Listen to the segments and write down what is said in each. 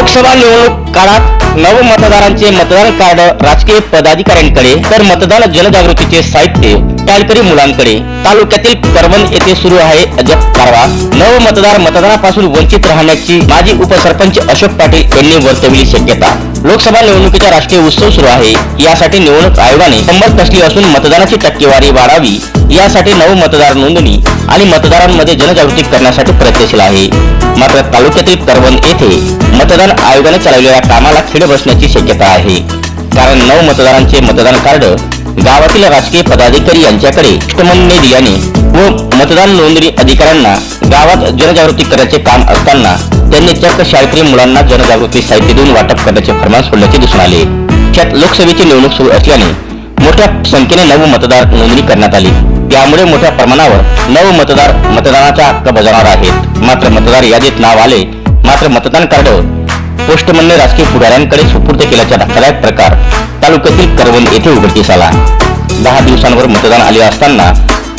लोकसभा निवडणूक काळात नव मतदारांचे मतदान कार्ड राजकीय पदाधिकाऱ्यांकडे तर मतदान जनजागृतीचे साहित्य टाळकरी मुलांकडे. तालुक्यातील परवन येथे सुरू आहे अजब कारवा नव मतदार मतदानापासून वंचित राहण्याची माजी उपसरपंच अशोक पाटील यांनी वर्तवली शक्यता. लोकसभा निवडणुकीचा राष्ट्रीय उत्सव सुरू आहे. यासाठी निवडणूक आयोगाने संबंध कसली असून मतदानाची टक्केवारी वाढावी यासाठी नऊ मतदार नोंदणी आणि मतदारांमध्ये जनजागृती करण्यासाठी प्रयत्नशील आहे. मात्र तालुक्यातील करवण येथे मतदान आयोगाने चालवलेल्या कामाला खिड बसण्याची शक्यता आहे. कारण नऊ मतदारांचे मतदान कार्ड गावातील राजकीय पदाधिकारी यांच्याकडे दिल्याने व मतदान नोंदणी अधिकाऱ्यांना गावात जनजागृती करण्याचे काम असताना त्यांनी चक्क शाळकरी मुलांना जनजागृती साहित्य देऊन वाटप करण्याचे फरमान सोडल्याचे दिसून आले. त्यात लोकसभेची निवडणूक सुरू असल्याने मोठ्या संख्येने नव मतदार नोंदणी करण्यात आली. त्यामुळे मोठ्या प्रमाणावर नव मतदार मतदानाचा हक्क बजावणार आहेत. मात्र मतदार यादीत नाव आले मात्र मतदान कार्ड पोस्टमनने राजकीय पुढाऱ्यांकडे सुपूर्द केल्याचा धक्कादायक प्रकार तालुक्यातील करवंद येथे उघडकीस आला. दहा दिवसांवर मतदान आले असताना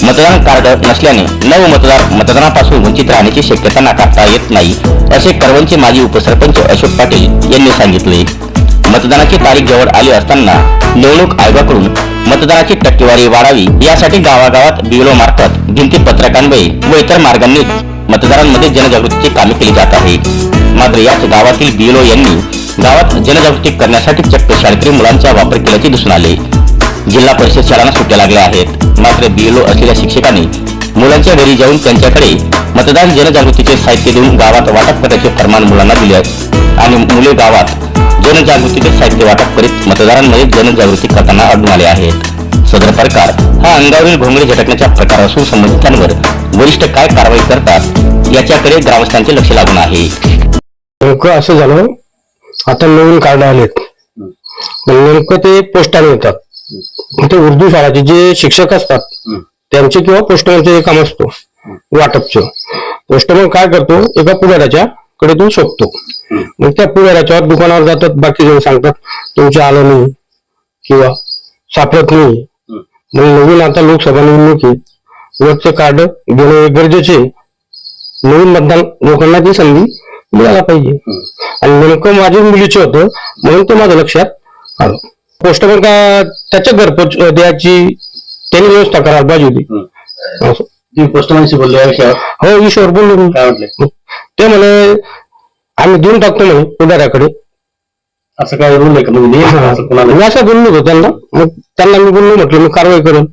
मतदान कार्ड नसल्याने नव मतदार मतदानापासून वंचित राहण्याची शक्यता नाकारता येत नाही असे करवणचे माजी उपसरपंच अशोक पाटील यांनी सांगितले. मतदानाची तारीख जवळ आली असताना निवडणूक आयोगाकडून मतदानाची टक्केवारी वाढावी यासाठी गावागावात बिलो मार्फत भिंती पत्रकान्वये व इतर मार्गांनी मतदारांमध्ये जनजागृतीची कामे केली जात आहे मात्र याच गावातील बिलो यांनी गावात जनजागृती करण्यासाठी चक्क शाळकरी मुलांचा वापर केल्याचे दिसून आले. जिल्हा परिषद शाळांना सुट्ट्या लागल्या आहेत. मात्र बीएलओ असलेल्या शिक्षकांनी मुलांच्या घरी जाऊन त्यांच्याकडे मतदान जनजागृतीचे साहित्य देऊन गावात वाटप करण्याचे फरमान मुलांना दिले आणि मुले गावात जनजागृतीचे साहित्य वाटप करीत मतदारांमध्ये जनजागृती करताना आढळून आले आहेत. सदर प्रकार हा अंगावरील भोंगळे झटकण्याचा प्रकार असून संबंधितांवर वरिष्ठ काय कारवाई करतात याच्याकडे ग्रामस्थांचे लक्ष लागून आहे. नेमकं असं झालं आता नवीन कार्ड आलेत. नेमकं ते पोस्टाने येतात ते उर्दू शाळाचे जे शिक्षक असतात त्यांचे किंवा पोस्टमनचे हे काम असतो वाटपचं. पोस्टमन काय करतो? एका पुढाऱ्याच्या कडे तो शोधतो मग त्या पुढाऱ्याच्या दुकानावर जातात बाकी जण सांगतात तुमचे आलं नाही किंवा सापडत नाही. मग नवीन आता लोकसभा निवडणुकीत वरचे कार्ड घेणं गरजेचे. नवीन मतदान लोकांना ती संधी मिळायला पाहिजे. आणि नेमकं माझ्या मुलीचं होतं म्हणून ते माझ्या लक्षात आलं. पोस्टमन का त्याच्या घरपोच द्यायची त्यांनी व्यवस्था करायला पाहिजे होती. असं. तुम्ही पोस्टमॅनशी बोलले या विषयावर? हो ईश्वर बोललो मी. काय म्हटले? ते म्हणे आम्ही देऊन टाकतो म्हणे पुढाऱ्याकडे असं काय आहे का? म्हणजे असं कोणाला मी असं बोललो होतो त्यांना. मग त्यांना मी बोललो म्हटलं मी कारवाई करेन.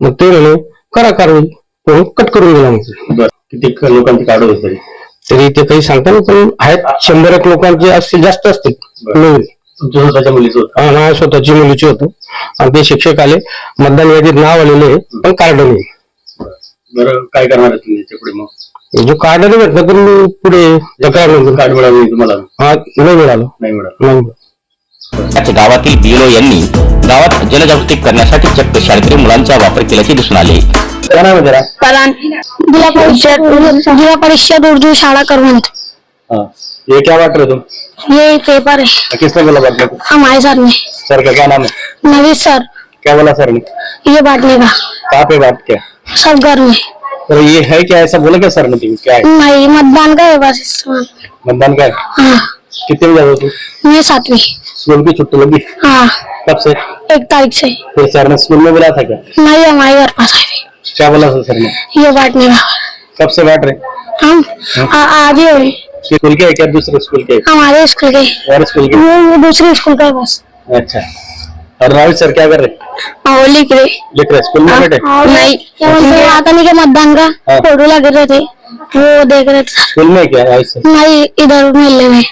मग ते म्हणे करा कारवाई. म्हणून कट करून दिला म्हटलं बरं. किती लोकांची होते तरी? ते काही सांगता नाही पण आहेत शंभर एक लोकांचे असतील जास्त असतील. नवीन तुमच्या स्वतःच्या मुलीचं होतं. हा, माझ्या स्वतःची मुलीची होतं. आणि ते शिक्षक आले. मतदान यादीत नाव आलेले आहे, पण कार्ड नाही. बरं काय करणार आहे तुम्ही याच्यापुढे मग? जो कार्ड नाही भेटलं तर मी पुढे तक्रार. कार्ड मिळालं नाही तुम्हाला? हा नाही मिळालं. नाही मिळालं. नाही त्याच गावातील बीएलओ यांनी गावात जनजागृती करण्यासाठी चक्क शाळकरी मुलांचा वापर केल्याचे दिसून आले. काय नाव आहे तेरा कलान जिला परिषद जिला परिषद उर्दू शाला करवंत हाँ। ये क्या बांट रहे तुम? ये पेपर है। किसने बोला बांटने को हमारे सर ने। सर का क्या नाम है? नवीद सर। क्या बोला सर ने? ये बांटने का। कहाँ पे बात क्या सब घर में। तो ये है क्या? ऐसा बोला क्या सर ने तुम्हें क्या है? नहीं मतदान का है बस मतदान का है? हाँ। कितने बजे हो तुम? मैं सातवीं। स्कूल की छुट्टी लगी? हाँ। कब से? एक तारीख से। फिर सर ने स्कूल में बुलाया था क्या? नहीं हमारे घर पास आए क्या बोला था सर ने? ये बांटने का। कब से बांट रहे? हम आ- आज ही हुए स्कूल के क्या? दूसरे स्कूल के? हमारे स्कूल के। और स्कूल के? वो दूसरे स्कूल का बस। अच्छा। और राहुल सर क्या कर रहे? हाँ, वो लिख रहे। लिख रहे स्कूल में बैठे? नहीं आता नहीं के मतदान का हाँ। फ़ोटो लग रहे थे। वो देख रहे थे। स्कूल में क्या राहुल सर? नहीं इधर मिलने में।